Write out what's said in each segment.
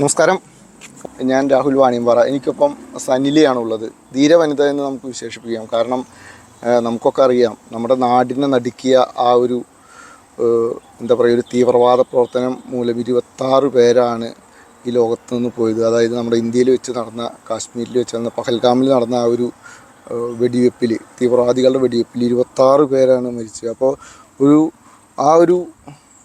നമസ്കാരം. ഞാൻ രാഹുൽ വാണിയമ്പാറ. എനിക്കൊപ്പം സനിലിയാണ് ഉള്ളത് ധീരവനിത എന്ന് നമുക്ക് വിശേഷിപ്പിക്കാം. കാരണം നമുക്കൊക്കെ അറിയാം നമ്മുടെ നാടിനെ നടുക്കിയ ആ ഒരു എന്താ പറയുക ഒരു തീവ്രവാദ പ്രവർത്തനം മൂലം ഇരുപത്താറ് പേരാണ് ഈ ലോകത്ത് നിന്ന് പോയത്. അതായത് നമ്മുടെ ഇന്ത്യയിൽ വെച്ച് നടന്ന കാശ്മീരിൽ വെച്ച് നടന്ന പഹൽഗാമിൽ നടന്ന ആ ഒരു വെടിവെപ്പിൽ തീവ്രവാദികളുടെ വെടിവെപ്പിൽ ഇരുപത്താറ് പേരാണ് മരിച്ചത്. അപ്പോൾ ഒരു ആ ഒരു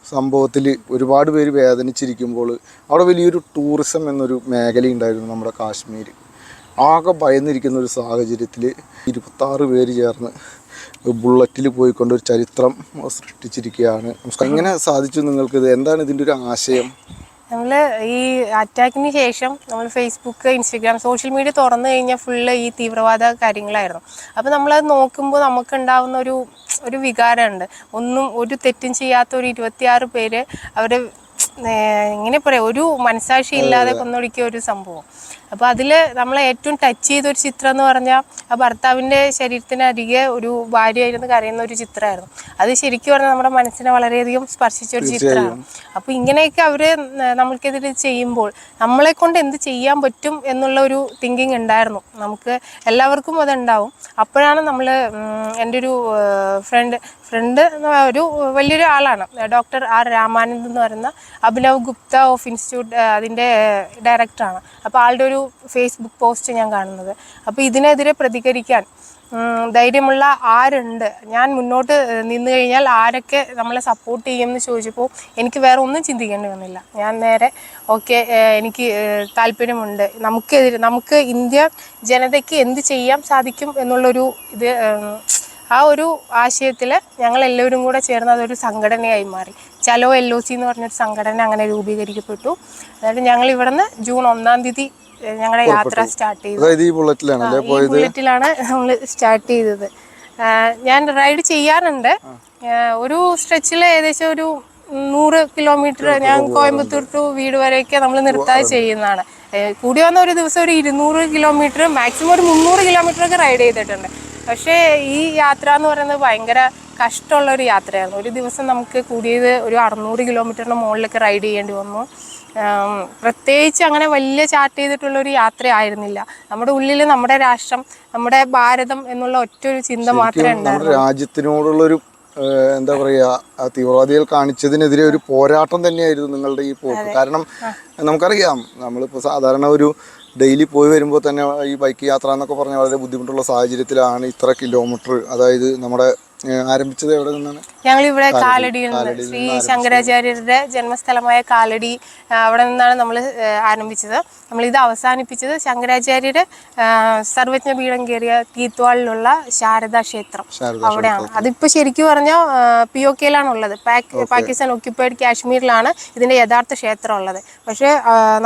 സംഭവത്തിൽ ഒരുപാട് പേര് വേദനിച്ചിരിക്കുമ്പോൾ അവിടെ വലിയൊരു ടൂറിസം എന്നൊരു മേഖലയുണ്ടായിരുന്നു നമ്മുടെ കാശ്മീർ. ആകെ ഭയന്നിരിക്കുന്ന ഒരു സാഹചര്യത്തിൽ ഇരുപത്താറ് പേര് ചേർന്ന് ബുള്ളറ്റിൽ പോയിക്കൊണ്ട് ഒരു ചരിത്രം സൃഷ്ടിച്ചിരിക്കുകയാണ്. എങ്ങനെ സാധിച്ചു നിങ്ങൾക്ക് ഇത്? എന്താണ് ഇതിന്റെ ഒരു ആശയം? നമ്മൾ ഈ അറ്റാക്കിന് ശേഷം നമ്മൾ ഫേസ്ബുക്ക് ഇൻസ്റ്റഗ്രാം സോഷ്യൽ മീഡിയ തുറന്നു കഴിഞ്ഞാൽ ഫുള്ള് ഈ തീവ്രവാദ കാര്യങ്ങളായിരുന്നു. അപ്പോൾ നമ്മളത് നോക്കുമ്പോൾ നമുക്കുണ്ടാവുന്ന ഒരു ഒരു വികാരമുണ്ട്. ഒന്നും ഒരു തെറ്റും ചെയ്യാത്ത ഒരു ഇരുപത്തിയാറ് പേര് അവർ ഇങ്ങനെ പറയാം ഒരു മനസാക്ഷി ഇല്ലാതെ കൊന്നൊടുക്കിയ ഒരു സംഭവം. അപ്പോൾ അതിൽ നമ്മളെ ഏറ്റവും ടച്ച് ചെയ്ത ഒരു ചിത്രം എന്ന് പറഞ്ഞാൽ ആ ഭർത്താവിന്റെ ശരീരത്തിനരികെ ഒരു ഭാര്യയായിരുന്നു കരയുന്ന ഒരു ചിത്രമായിരുന്നു. അത് ശരിക്കും പറഞ്ഞാൽ നമ്മുടെ മനസ്സിനെ വളരെയധികം സ്പർശിച്ച ഒരു ചിത്രമാണ്. അപ്പോൾ ഇങ്ങനെയൊക്കെ അവർ നമ്മൾക്കെതിരെ ചെയ്യുമ്പോൾ നമ്മളെ കൊണ്ട് എന്ത് ചെയ്യാൻ പറ്റും എന്നുള്ള ഒരു തിങ്കിങ് ഉണ്ടായിരുന്നു. നമുക്ക് എല്ലാവർക്കും അതുണ്ടാവും. അപ്പോഴാണ് നമ്മൾ എന്റെ ഒരു ഫ്രണ്ട് ഫ്രണ്ട് ഒരു വലിയൊരു ആളാണ്. ഡോക്ടർ ആർ രാമാനന്ദ് എന്ന് പറയുന്ന അഭിനവ് ഗുപ്ത ഓഫ് ഇൻസ്റ്റിറ്റ്യൂട്ട് അതിന്റെ ഡയറക്ടറാണ് അപ്പോൾ ആളുടെ ഒരു ഫേസ്ബുക്ക് പോസ്റ്റ് ഞാൻ കാണുന്നത്. അപ്പോൾ ഇതിനെതിരെ പ്രതികരിക്കാൻ ധൈര്യമുള്ള ആരുണ്ട്? ഞാൻ മുന്നോട്ട് നിന്ന് കഴിഞ്ഞാൽ ആരൊക്കെ നമ്മളെ സപ്പോർട്ട് ചെയ്യുമെന്ന് ചോദിച്ചപ്പോൾ എനിക്ക് വേറെ ഒന്നും ചിന്തിക്കേണ്ടി വന്നില്ല. ഞാൻ നേരെ ഓക്കെ എനിക്ക് താല്പര്യമുണ്ട്. നമുക്കെതിരെ നമുക്ക് ഇന്ത്യ ജനതയ്ക്ക് എന്ത് ചെയ്യാൻ സാധിക്കും എന്നുള്ളൊരു ഇത് ആ ഒരു ആശയത്തിൽ ഞങ്ങൾ എല്ലാവരും കൂടെ ചേർന്ന് അതൊരു സംഘടനയായി മാറി. ചലോ എൽ ഒ സി എന്ന് പറഞ്ഞൊരു സംഘടന അങ്ങനെ രൂപീകരിക്കപ്പെട്ടു. അതായത് ഞങ്ങൾ ഇവിടുന്ന് ജൂൺ ഒന്നാം തീയതി ഞങ്ങളുടെ യാത്ര സ്റ്റാർട്ട് ചെയ്തു. അതായത് ഈ ബുള്ളറ്റിലാണ് ബുള്ളറ്റിലാണ് നമ്മൾ സ്റ്റാർട്ട് ചെയ്തത്. ഞാൻ റൈഡ് ചെയ്യാറുണ്ട്. ഒരു സ്ട്രെച്ചിൽ ഏകദേശം ഒരു നൂറ് കിലോമീറ്റർ ഞാൻ കോയമ്പത്തൂർ ടു വീട് വരെയൊക്കെ നമ്മൾ നിർത്താതെ ചെയ്യുന്നതാണ്. കൂടി വന്ന ഒരു ദിവസം ഒരു ഇരുന്നൂറ് കിലോമീറ്റർ മാക്സിമം ഒരു മുന്നൂറ് കിലോമീറ്റർ ഒക്കെ റൈഡ് ചെയ്തിട്ടുണ്ട്. പക്ഷേ ഈ യാത്ര എന്ന് പറയുന്നത് ഭയങ്കര കഷ്ടമുള്ള ഒരു യാത്രയായിരുന്നു. ഒരു ദിവസം നമുക്ക് കൂടിയത് ഒരു അറുന്നൂറ് കിലോമീറ്ററിന് മുകളിലൊക്കെ റൈഡ് ചെയ്യേണ്ടി വന്നു. പ്രത്യേകിച്ച് അങ്ങനെ വലിയ ചാർട്ട് ചെയ്തിട്ടുള്ള ഒരു യാത്ര ആയിരുന്നില്ല നമ്മുടെ ഉള്ളിൽ നമ്മുടെ രാഷ്ട്രം നമ്മുടെ ഭാരതം എന്നുള്ള ഒറ്റ ഒരു ചിന്ത മാത്രമേ ഉണ്ടായിരുന്നു നമ്മുടെ രാജ്യത്തിനോടുള്ളൊരു എന്താ പറയുക തീവ്രവാദികൾ കാണിച്ചതിനെതിരെ ഒരു പോരാട്ടം തന്നെയായിരുന്നു നിങ്ങളുടെ ഈ പോക്ക്. കാരണം നമുക്കറിയാം നമ്മളിപ്പോൾ സാധാരണ ഒരു ഡെയിലി പോയി വരുമ്പോൾ തന്നെ ഈ ബൈക്ക് യാത്ര എന്നൊക്കെ പറഞ്ഞാൽ വളരെ ബുദ്ധിമുട്ടുള്ള സാഹചര്യത്തിലാണ് ഇത്ര കിലോമീറ്റർ അതായത് നമ്മുടെ ആരംഭിച്ചത് എവിടെ നിന്നാണ്? ഞങ്ങൾ ഇവിടെ കാലടിയിൽ നിന്ന് ശ്രീ ശങ്കരാചാര്യരുടെ ജന്മസ്ഥലമായ കാലടി അവിടെ നിന്നാണ് നമ്മൾ ആരംഭിച്ചത്. നമ്മൾ ഇത് അവസാനിപ്പിച്ചത് ശങ്കരാചാര്യരുടെ സർവജ്ഞ പീഠം കയറിയ തീത്വാളിലുള്ള ശാരദാ ക്ഷേത്രം അവിടെയാണ്. അതിപ്പോ ശരിക്കും പറഞ്ഞാൽ പി ഒ കെയിലാണ് ഉള്ളത് പാക് പാകിസ്ഥാൻ ഒക്യുപ്പൈഡ് കാശ്മീരിലാണ് ഇതിന്റെ യഥാർത്ഥ ക്ഷേത്രം ഉള്ളത്. പക്ഷേ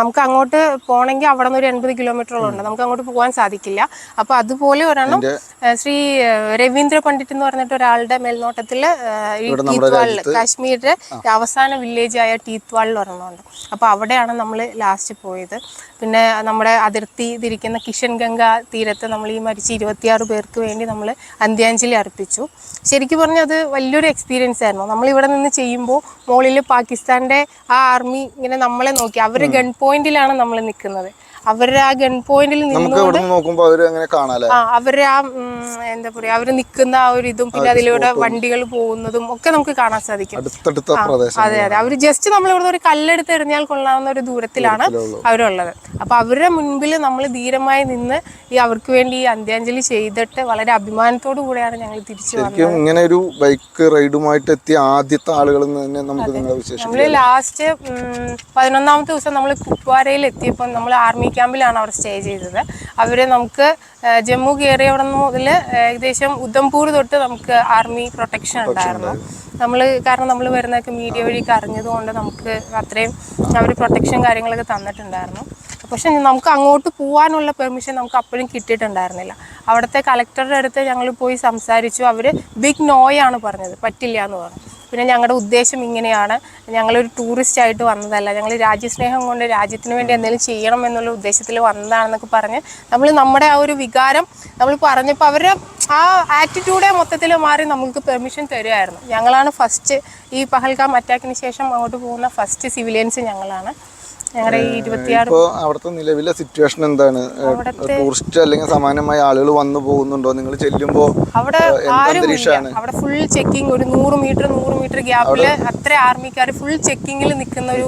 നമുക്ക് അങ്ങോട്ട് പോകണമെങ്കിൽ അവിടെ നിന്ന് ഒരു എൺപത് കിലോമീറ്ററോളം ഉണ്ട് നമുക്ക് അങ്ങോട്ട് പോകാൻ സാധിക്കില്ല. അപ്പോൾ അതുപോലെ ഒരെണ്ണം ശ്രീ രവീന്ദ്ര പണ്ഡിറ്റ് എന്ന് പറഞ്ഞിട്ട് ഒരാളുടെ മേൽനോട്ടത്തിൽ കാശ്മീരിന്റെ അവസാന വില്ലേജ് ആയ ടീത്വാളിൽ ഒരെണ്ണമുണ്ട്. അപ്പോൾ അവിടെയാണ് നമ്മൾ ലാസ്റ്റ് പോയത്. പിന്നെ നമ്മുടെ അതിർത്തി തിരിക്കുന്ന കിഷൻ ഗംഗ തീരത്ത് നമ്മൾ ഈ മരിച്ച ഇരുപത്തിയാറ് പേർക്ക് വേണ്ടി നമ്മൾ അന്ത്യാഞ്ജലി അർപ്പിച്ചു. ശരിക്കും പറഞ്ഞാൽ അത് വലിയൊരു എക്സ്പീരിയൻസ് ആയിരുന്നു. നമ്മൾ ഇവിടെ നിന്ന് ചെയ്യുമ്പോൾ മുകളിൽ പാകിസ്ഥാന്റെ ആ ആർമി ഇങ്ങനെ നമ്മളെ നോക്കി. അവർ ഗൺ പോയിന്റിലാണ് നമ്മൾ നിൽക്കുന്നത് അവരുടെ ആ ഗൺ പോയിന്റിൽ നിന്നുകൊണ്ട് നോക്കുമ്പോൾ അങ്ങനെ കാണാലോ ആ അവരുടെ ആ എന്താ പറയാ അവർ നിൽക്കുന്ന ആ ഒരു ഇതും പിന്നെ അതിലൂടെ വണ്ടികൾ പോകുന്നതും ഒക്കെ നമുക്ക് കാണാൻ സാധിക്കും. അതെ അതെ. അവർ ജസ്റ്റ് നമ്മൾ ഇവിടുന്ന് ഒരു കല്ലെടുത്ത് എറിഞ്ഞാൽ കൊള്ളാവുന്ന ഒരു ദൂരത്തിലാണ് അവരുള്ളത്. അപ്പൊ അവരുടെ മുൻപിൽ നമ്മൾ ധീരമായി നിന്ന് ഈ അവർക്ക് വേണ്ടി ഈ അന്ത്യാഞ്ജലി ചെയ്തിട്ട് വളരെ അഭിമാനത്തോടു കൂടെയാണ് ഞങ്ങൾ തിരിച്ചു വന്നത്. ഇങ്ങനെ ഒരു ബൈക്ക് റൈഡുമായിട്ട് എത്തിയ ആദ്യത്തെ നിന്ന് തന്നെ നമുക്ക് നിങ്ങളെ വിശേഷം നമ്മൾ ലാസ്റ്റ് പതിനൊന്നാമത്തെ ദിവസം നമ്മൾ കുപ്വാരയിൽ എത്തിയപ്പോൾ നമ്മൾ ആർമി ക്യാമ്പിലാണ് അവർ സ്റ്റേ ചെയ്തത്. അവരെ നമുക്ക് ജമ്മു കയറിയ അവിടെ മുതൽ ഏകദേശം ഉദ്ധംപൂർ തൊട്ട് നമുക്ക് ആർമി പ്രൊട്ടക്ഷൻ ഉണ്ടായിരുന്നു. നമ്മൾ കാരണം നമ്മൾ വരുന്നതൊക്കെ മീഡിയ വഴിയൊക്കെ അറിഞ്ഞതുകൊണ്ട് നമുക്ക് അത്രയും അവർ പ്രൊട്ടക്ഷൻ കാര്യങ്ങളൊക്കെ തന്നിട്ടുണ്ടായിരുന്നു. പക്ഷെ നമുക്ക് അങ്ങോട്ട് പോകാനുള്ള പെർമിഷൻ നമുക്ക് അപ്പോഴും കിട്ടിയിട്ടുണ്ടായിരുന്നില്ല. അവിടുത്തെ കളക്ടറുടെ അടുത്ത് ഞങ്ങൾ പോയി സംസാരിച്ചു. അവർ ബിഗ് നോയാണ് പറഞ്ഞത് പറ്റില്ല എന്ന് പറഞ്ഞു. പിന്നെ ഞങ്ങളുടെ ഉദ്ദേശം ഇങ്ങനെയാണ്. ഞങ്ങളൊരു ടൂറിസ്റ്റ് ആയിട്ട് വന്നതല്ല. ഞങ്ങൾ രാജ്യസ്നേഹം കൊണ്ട് രാജ്യത്തിന് വേണ്ടി എന്തെങ്കിലും ചെയ്യണം എന്നുള്ള ഉദ്ദേശത്തിൽ വന്നതാണെന്നൊക്കെ പറഞ്ഞ് നമ്മൾ നമ്മുടെ ആ ഒരു വികാരം നമ്മൾ പറഞ്ഞപ്പോൾ അവരുടെ ആ ആറ്റിറ്റ്യൂഡേ മൊത്തത്തിൽ മാറി നമുക്ക് പെർമിഷൻ തരുമായിരുന്നു ഞങ്ങളാണ് ഫസ്റ്റ് ഈ പഹൽഗാം അറ്റാക്കിന് ശേഷം അങ്ങോട്ട് പോകുന്ന ഫസ്റ്റ് സിവിലിയൻസ് ഞങ്ങളാണ്. ഞങ്ങളുടെ ഈ ഇരുപത്തിയാറ് ഇപ്പോൾ അവിടുത്തെ നിലവിലെ സിറ്റുവേഷൻ എന്താണ്? ടൂറിസ്റ്റ് അല്ലെങ്കിൽ സമാനമായ ആളുകൾ വന്നു പോകുന്നുണ്ടോ? നിങ്ങൾ ചെല്ലുമ്പോൾ അവിടെ എന്ത് ആരും ഇല്ല. അന്തരീക്ഷമാണ്? അവിടെ ഫുൾ ചെക്കിംഗ് ഒരു നൂറ് മീറ്റർ നൂറ് മീറ്റർ ഗ്യാപ്പിൽ അത്ര ആർമിക്കാർ ഫുൾ ചെക്കിങ്ങിൽ നിൽക്കുന്ന ഒരു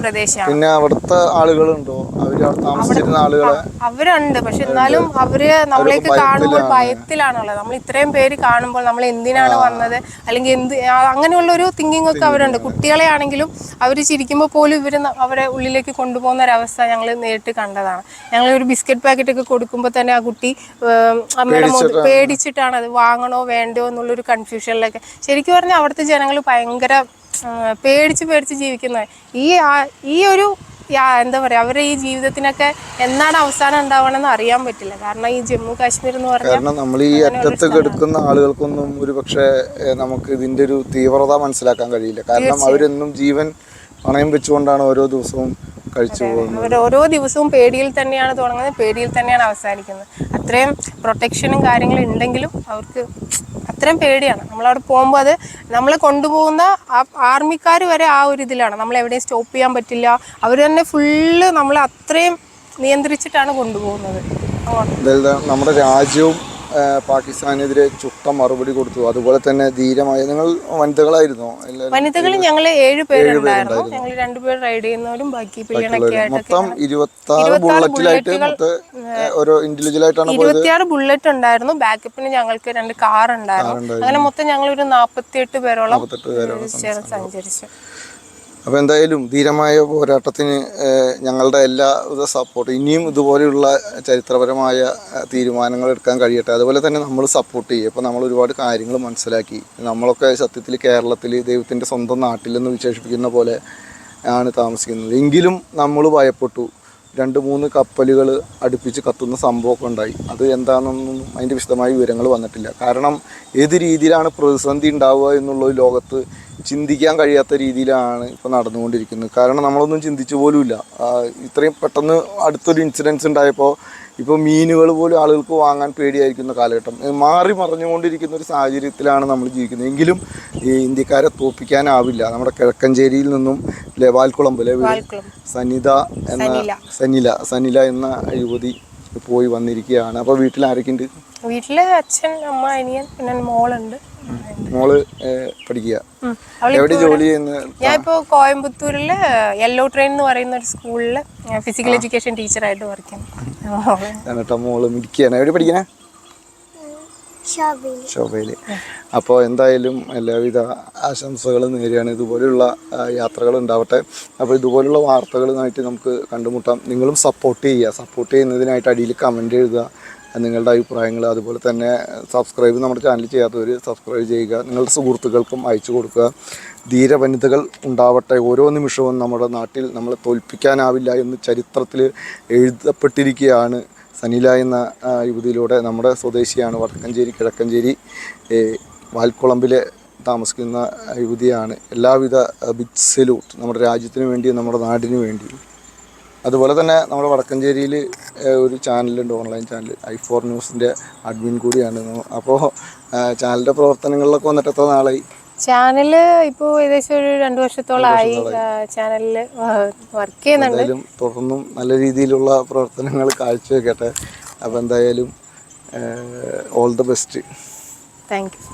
പ്രദേശമാണ്. പിന്നെ അവിടുത്തെ ആളുകളുണ്ടോ? അവർ താമസിച്ചിരുന്ന ആളുകളെ അവരുണ്ട്. പക്ഷെ എന്നാലും അവർ നമ്മളേക്ക് കാണുമ്പോൾ ഭയത്തിലാണുള്ളത്. നമ്മൾ ഇത്രയും പേര് കാണുമ്പോൾ നമ്മൾ എന്തിനാണ് വന്നത്? അല്ലെങ്കിൽ എന്ത് അങ്ങനെയുള്ള ഒരു തിങ്കിങ് ഒക്കെ അവരുണ്ട്. കുട്ടികളെ ആണെങ്കിലും അവർ ചിരിക്കുമ്പോൾ പോലും ഇവർ അവരെ ഉള്ളിലേക്ക് കൊണ്ടുപോകുന്ന ഒരവസ്ഥ ഞങ്ങൾ നേരിട്ട് കണ്ടതാണ്. ഞങ്ങൾ ഒരു ബിസ്ക്കറ്റ് പാക്കറ്റ് ഒക്കെ കൊടുക്കുമ്പോൾ തന്നെ ആ കുട്ടി അമ്മയുടെ പേടിച്ചിട്ടാണ്. അത് വാങ്ങണോ വേണ്ടോ എന്നുള്ളൊരു കൺഫ്യൂഷനിലൊക്കെ ശരിക്കും പറഞ്ഞാൽ അവിടുത്തെ ജനങ്ങൾ ഭയങ്കര പേടിച്ച് പേടിച്ച് ജീവിക്കുന്നത് ഈ ഈ ഒരു എന്താ പറയുക അവരുടെ ഈ ജീവിതത്തിനൊക്കെ എന്നാണ് അവസാനം ഉണ്ടാവണമെന്ന് അറിയാൻ പറ്റില്ല. കാരണം ഈ ജമ്മു കാശ്മീർ എന്ന് പറഞ്ഞാൽ കാരണം നമ്മൾ ഈ അറ്റത്ത് കിടക്കുന്ന ആളുകൾക്കൊന്നും ഒരു പക്ഷേ നമുക്ക് ഇതിന്റെ ഒരു തീവ്രത മനസ്സിലാക്കാൻ കഴിയില്ല. കാരണം അവരെന്നും ജീവൻ പണയം വെച്ചുകൊണ്ടാണ് ഓരോ ദിവസവും കഴിച്ചു പോകുന്നത്. ഓരോ ദിവസവും പേടിയിൽ തന്നെയാണ് തുടങ്ങുന്നത്. പേടിയിൽ തന്നെയാണ് അവസാനിക്കുന്നത്. അത്രയും പ്രൊട്ടക്ഷനും കാര്യങ്ങളും ഉണ്ടെങ്കിലും അവർക്ക് അത്രയും പേടിയാണ്. നമ്മളവിടെ പോകുമ്പോൾ അത് നമ്മളെ കൊണ്ടുപോകുന്ന ആർമിക്കാർ വരെ ആ ഒരു ഇതിലാണ്. നമ്മൾ എവിടെയും സ്റ്റോപ്പ് ചെയ്യാൻ പറ്റില്ല. അവർ തന്നെ ഫുള്ള് നമ്മളെ അത്രയും നിയന്ത്രിച്ചിട്ടാണ് കൊണ്ടുപോകുന്നത്. നമ്മുടെ രാജ്യവും പാകിസ്ഥാനെതിരെ ചുട്ട മറുപടി കൊടുത്തു. അതുപോലെ തന്നെ ധീരമായ നിങ്ങൾ വനിതകളായിരുന്നു. വനിതകൾ ഞങ്ങൾ ഏഴ് പേരുണ്ടായിരുന്നു. ഞങ്ങൾ രണ്ടുപേർ റൈഡ് ചെയ്യുന്നവരും ബാക്കി മൊത്തം ഇരുപത്തി ആറ് ബുള്ളറ്റിലായിട്ട് ഓരോ ഇൻഡിവിജ്വൽ ആയിട്ടാണ് ഇരുപത്തിയാറ് ബുള്ളറ്റ് ഉണ്ടായിരുന്നു. ബാക്കപ്പിന് ഞങ്ങൾക്ക് രണ്ട് കാർ ഉണ്ടായിരുന്നു. അങ്ങനെ മൊത്തം ഞങ്ങൾ ഒരു നാപ്പത്തിയെട്ട് പേരോളം സഞ്ചരിച്ചു. അപ്പോൾ എന്തായാലും ധീരമായ പോരാട്ടത്തിന് ഞങ്ങളുടെ എല്ലാവിധ സപ്പോർട്ട് ഇനിയും ഇതുപോലെയുള്ള ചരിത്രപരമായ തീരുമാനങ്ങൾ എടുക്കാൻ കഴിയട്ടെ. അതുപോലെ തന്നെ നമ്മൾ സപ്പോർട്ട് ചെയ്യും. ഇപ്പോൾ നമ്മൾ ഒരുപാട് കാര്യങ്ങൾ മനസ്സിലാക്കി. നമ്മളൊക്കെ സത്യത്തിൽ കേരളത്തിൽ ദൈവത്തിന്റെ സ്വന്തം നാട്ടിലെന്ന് വിശേഷിപ്പിക്കുന്ന പോലെ ആണ് താമസിക്കുന്നത്. എങ്കിലും നമ്മൾ ഭയപ്പെട്ടു. രണ്ട് മൂന്ന് കപ്പലുകൾ അടുപ്പിച്ച് കത്തുന്ന സംഭവമൊക്കെ ഉണ്ടായി. അത് എന്താണെന്നൊന്നും അതിന്റെ വിശദമായ വിവരങ്ങൾ വന്നിട്ടില്ല. കാരണം ഏത് രീതിയിലാണ് പ്രതിസന്ധി ഉണ്ടാവുക എന്നുള്ളത് ലോകത്ത് ചിന്തിക്കാൻ കഴിയാത്ത രീതിയിലാണ് ഇപ്പോൾ നടന്നുകൊണ്ടിരിക്കുന്നത്. കാരണം നമ്മളൊന്നും ചിന്തിച്ചു പോലുമില്ല. ഇത്രയും പെട്ടെന്ന് അടുത്തൊരു ഇൻസിഡൻസ് ഉണ്ടായപ്പോൾ ഇപ്പോൾ മീനുകൾ പോലും ആളുകൾക്ക് വാങ്ങാൻ പേടിയായിരിക്കുന്ന കാലഘട്ടം. മാറി മറിഞ്ഞുകൊണ്ടിരിക്കുന്ന ഒരു സാഹചര്യത്തിലാണ് നമ്മൾ ജീവിക്കുന്നത്. എങ്കിലും ഈ ഇന്ത്യക്കാരെ തോപ്പിക്കാനാവില്ല. നമ്മുടെ കിഴക്കഞ്ചേരിയിൽ നിന്നും ലെ വാൽക്കുളമ്പ് ലെ വീട് വാൽക്കുളം. സനിത എന്ന സനില. സനില എന്ന യുവതി പോയി വന്നിരിക്കുകയാണ്. അപ്പോൾ വീട്ടിൽ ആരൊക്കെ ഉണ്ട് വീട്ടിൽ അച്ഛൻ അമ്മ അനിയൻ പിന്നെ മോളുണ്ട്. മോൾ പഠിക്കുക. എവിടെ ജോലി ചെയ്യുന്നത് ഞാൻ ഇപ്പോൾ കോയമ്പത്തൂരിൽ യെല്ലോ ട്രെയിൻ എന്ന് പറയുന്ന ഒരു സ്കൂളിൽ ഫിസിക്കൽ എഡ്യൂക്കേഷൻ ടീച്ചറായിട്ട് വർക്ക് ചെയ്യുന്നു. മോൾ മിടിക്കുകയാണ് എവിടെ പഠിക്കണേ? ശോഭയിൽ അപ്പോൾ എന്തായാലും എല്ലാവിധ ആശംസകളും നേരെയാണ് ഇതുപോലെയുള്ള യാത്രകൾ ഉണ്ടാവട്ടെ. അപ്പോൾ ഇതുപോലുള്ള വാർത്തകളുമായിട്ട് നമുക്ക് കണ്ടുമുട്ടാം. നിങ്ങളും സപ്പോർട്ട് ചെയ്യുക. സപ്പോർട്ട് ചെയ്യുന്നതിനായിട്ട് അടിയിൽ കമന്റ് എഴുതുക. നിങ്ങളുടെ അഭിപ്രായങ്ങൾ അതുപോലെ തന്നെ സബ്സ്ക്രൈബ് നമ്മുടെ ചാനൽ ചെയ്യാത്തവർ സബ്സ്ക്രൈബ് ചെയ്യുക. നിങ്ങളുടെ സുഹൃത്തുക്കൾക്കും അയച്ചു കൊടുക്കുക. ധീര വനിതകൾ ഉണ്ടാവട്ടെ. ഓരോ നിമിഷവും നമ്മുടെ നാട്ടിൽ നമ്മളെ തോൽപ്പിക്കാനാവില്ല എന്ന് ചരിത്രത്തിൽ എഴുതപ്പെട്ടിരിക്കുകയാണ് സനില എന്ന യുവതിയിലൂടെ നമ്മുടെ സ്വദേശിയാണ് വടക്കഞ്ചേരി കിഴക്കഞ്ചേരി വാൽക്കുളമ്പിലെ താമസിക്കുന്ന യുവതിയാണ്. എല്ലാവിധ ബിഗ് സല്യൂട്ട് നമ്മുടെ രാജ്യത്തിന് വേണ്ടിയും നമ്മുടെ നാടിന് വേണ്ടി അതുപോലെ തന്നെ നമ്മുടെ വടക്കഞ്ചേരിയിൽ ഒരു ചാനലുണ്ട് ഓൺലൈൻ ചാനൽ ഐ ഫോർ ന്യൂസിന്റെ അഡ്മിൻ കൂടിയാണ്. അപ്പോൾ ചാനലിന്റെ പ്രവർത്തനങ്ങളിലൊക്കെ വന്നിട്ട് എത്ര നാളായി? ചാനൽ ഇപ്പോൾ ഏകദേശം ഒരു രണ്ട് വർഷത്തോളമായി ചാനലിൽ വർക്ക് ചെയ്യുന്നുണ്ട്. തുടർന്നും നല്ല രീതിയിലുള്ള പ്രവർത്തനങ്ങൾ കാഴ്ചവെക്കട്ടെ. അപ്പോൾ എന്തായാലും all the best thank you